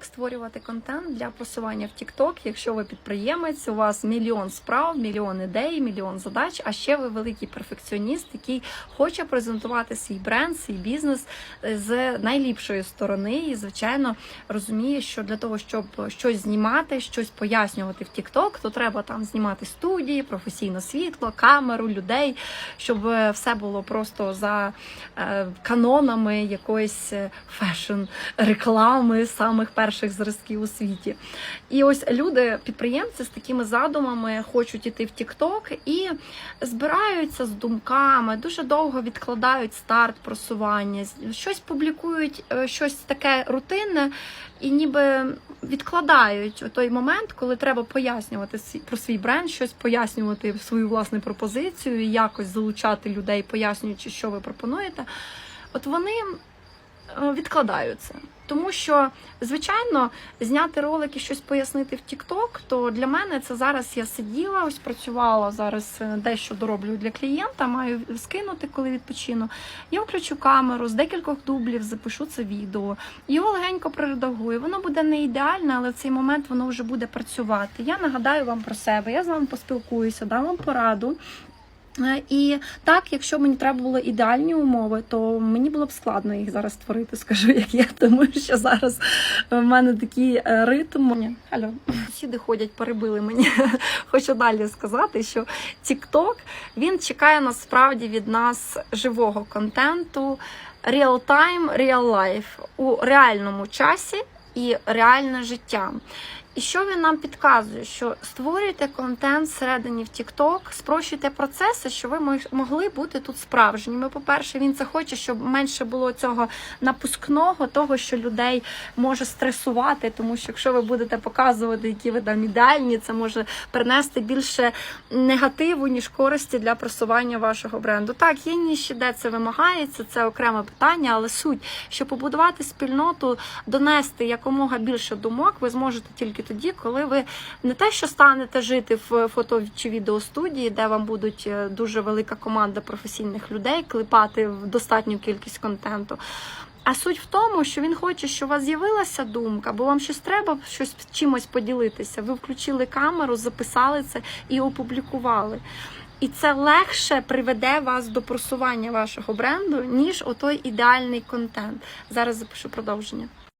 Як створювати контент для просування в TikTok, якщо ви підприємець, у вас мільйон справ, мільйон ідей, мільйон задач, а ще ви великий перфекціоніст, який хоче презентувати свій бренд, свій бізнес е, з найліпшої сторони, і звичайно розуміє, що для того, щоб щось знімати, щось пояснювати в TikTok, то треба там знімати студії, професійне світло, камеру, людей, щоб е, все було просто за е, канонами якоїсь фешн реклами самих перших зразків у світі. І ось люди, підприємці з такими задумами хочуть іти в TikTok і збираються з думками, дуже довго відкладають старт просування, щось публікують, е, щось таке рутинне, і ніби відкладають той момент, коли треба пояснювати про свій бренд, щось пояснювати свою власну пропозицію, якось залучати людей, пояснюючи, що ви пропонуєте. От вони е, відкладають це. Тому що, звичайно, зняти ролики, щось пояснити в TikTok, то для мене це зараз я сиділа, ось працювала зараз е, дещо дороблю для клієнта, маю скинути, коли відпочину. Я включу камеру, з декількох дублів запишу це відео, його легенько проредагую. Воно буде не ідеальне, але в цей момент воно вже буде працювати. Я нагадаю вам про себе, я з вами поспілкуюся, дам вам пораду. Е, І так, якщо мені треба було ідеальні умови, то мені було б складно їх зараз створити, скажу як є, тому що зараз в мене такий е, ритм. Алло, сусіди ходять, перебили мені. Хочу далі сказати, що TikTok, він чекає насправді від нас живого контенту, real time, real life у реальному часі і реальне життя. І що він нам підказує? Що створюйте контент всередині в TikTok, спрощуйте процеси, що ви могли бути тут справжніми. По-перше, він це хоче, щоб менше було цього напускного, того, що людей може стресувати, тому що якщо ви будете показувати, які ви там ідеальні, це може принести більше негативу, ніж користі для просування вашого бренду. Так, є ніші, де це вимагається, це окреме питання, але суть, що побудувати спільноту, донести якомога більше думок, ви зможете тільки тоді, коли ви не те, що станете жити в фото чи відеостудії, де вам будуть е, дуже велика команда професійних людей клепати в достатню кількість контенту. А суть в тому, що він хоче, щоб у вас з'явилася думка, бо вам щось треба щось чимось поділитися. Ви включили камеру, записали це і опублікували. І це легше приведе вас до просування вашого бренду, ніж отой ідеальний контент. Зараз запишу продовження.